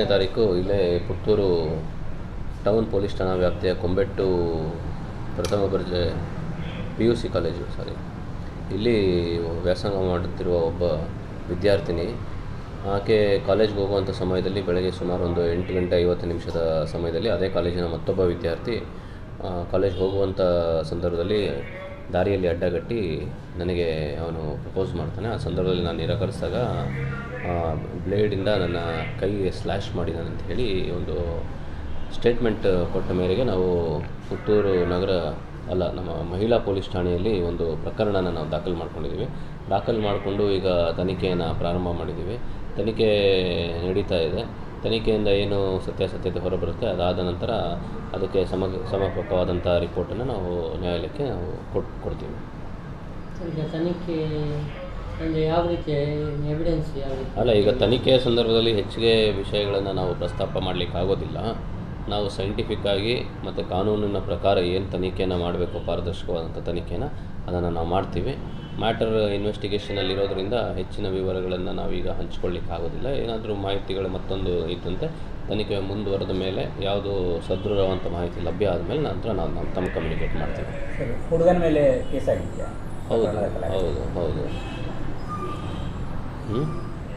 ಒಂಬತ್ತನೇ ತಾರೀಕು ಇಲ್ಲೇ ಪುತ್ತೂರು ಟೌನ್ ಪೊಲೀಸ್ ಠಾಣಾ ವ್ಯಾಪ್ತಿಯ ಕೊಂಬೆಟ್ಟು ಪ್ರಥಮ ದರ್ಜೆ P U C college sorry ಇಲ್ಲಿ ವ್ಯಾಸಂಗ ಮಾಡುತ್ತಿರುವ ಒಬ್ಬ ವಿದ್ಯಾರ್ಥಿನಿ. ಆಕೆ ಕಾಲೇಜ್ಗೆ ಹೋಗುವಂಥ ಸಮಯದಲ್ಲಿ ಬೆಳಗ್ಗೆ ಸುಮಾರು ಒಂದು ಎಂಟು ಗಂಟೆ ಐವತ್ತು ನಿಮಿಷದ ಸಮಯದಲ್ಲಿ ಅದೇ ಕಾಲೇಜಿನ ಮತ್ತೊಬ್ಬ ವಿದ್ಯಾರ್ಥಿ ಕಾಲೇಜ್ ಹೋಗುವಂಥ ಸಂದರ್ಭದಲ್ಲಿ ದಾರಿಯಲ್ಲಿ ಅಡ್ಡಗಟ್ಟಿ ನನಗೆ ಅವನು ಪ್ರಪೋಸ್ ಮಾಡ್ತಾನೆ. ಆ ಸಂದರ್ಭದಲ್ಲಿ ನಾನು ನಿರಾಕರಿಸಿದಾಗ ಬ್ಲೇಡಿಂದ ನನ್ನ ಕೈಗೆ ಸ್ಲ್ಯಾಶ್ ಅಂತ ಹೇಳಿ ಒಂದು ಸ್ಟೇಟ್ಮೆಂಟ್ ಕೊಟ್ಟ ಮೇರೆಗೆ ನಾವು ಪುತ್ತೂರು ನಗರ, ಅಲ್ಲ, ನಮ್ಮ ಮಹಿಳಾ ಪೊಲೀಸ್ ಠಾಣೆಯಲ್ಲಿ ಒಂದು ಪ್ರಕರಣನ ನಾವು ದಾಖಲು ಮಾಡ್ಕೊಂಡಿದ್ದೀವಿ. ದಾಖಲು ಮಾಡಿಕೊಂಡು ಈಗ ತನಿಖೆಯನ್ನು ಪ್ರಾರಂಭ ಮಾಡಿದ್ದೀವಿ. ತನಿಖೆ ನಡೀತಾ ಇದೆ. ತನಿಖೆಯಿಂದ ಏನು ಸತ್ಯಾಸತ್ಯತೆ ಹೊರಬರುತ್ತೆ ಅದಾದ ನಂತರ ಅದಕ್ಕೆ ಸಮ ಸಮರ್ಪಕವಾದಂಥ ರಿಪೋರ್ಟನ್ನು ನಾವು ನ್ಯಾಯಾಲಯಕ್ಕೆ ನಾವು ಕೊಟ್ಟು ಕೊಡ್ತೀವಿ. ಈಗ ತನಿಖೆ ಅಂದರೆ ಯಾವ ರೀತಿ ಎವಿಡೆನ್ಸ್ ಯಾವ ರೀತಿ? ಅಲ್ಲ ಈಗ ತನಿಖೆಯ ಸಂದರ್ಭದಲ್ಲಿ ಹೆಚ್ಚಿಗೆ ವಿಷಯಗಳನ್ನು ನಾವು ಪ್ರಸ್ತಾಪ ಮಾಡಲಿಕ್ಕೆ ಆಗೋದಿಲ್ಲ. ನಾವು ಸೈಂಟಿಫಿಕ್ ಆಗಿ ಮತ್ತು ಕಾನೂನಿನ ಪ್ರಕಾರ ಏನು ತನಿಖೆಯನ್ನು ಮಾಡಬೇಕು ಪಾರದರ್ಶಕವಾದಂಥ ತನಿಖೆನ ಅದನ್ನು ನಾವು ಮಾಡ್ತೀವಿ. ಮ್ಯಾಟರ್ ಇನ್ವೆಸ್ಟಿಗೇಷನಲ್ಲಿರೋದ್ರಿಂದ ಹೆಚ್ಚಿನ ವಿವರಗಳನ್ನು ನಾವೀಗ ಹಂಚ್ಕೊಳ್ಳಿಕ್ಕೆ ಆಗೋದಿಲ್ಲ ಏನಾದರೂ ಮಾಹಿತಿಗಳು ಮತ್ತೊಂದು ಇದ್ದಂತೆ ತನಿಖೆ ಮುಂದುವರೆದ ಮೇಲೆ ಯಾವುದು ಸದೃಢವಂತ ಮಾಹಿತಿ ಲಭ್ಯ ಆದಮೇಲೆ ನಂತರ ನಾವು ನಾವು ತಮ್ಮ ಕಮ್ಯುನಿಕೇಟ್ ಮಾಡ್ತೀವಿ ಹುಡುಗನ ಮೇಲೆ ಕೇಸ್ ಆಗಿದೆಯಾ? ಹೌದು ಹೌದು ಹೌದು. ಹ್ಞೂ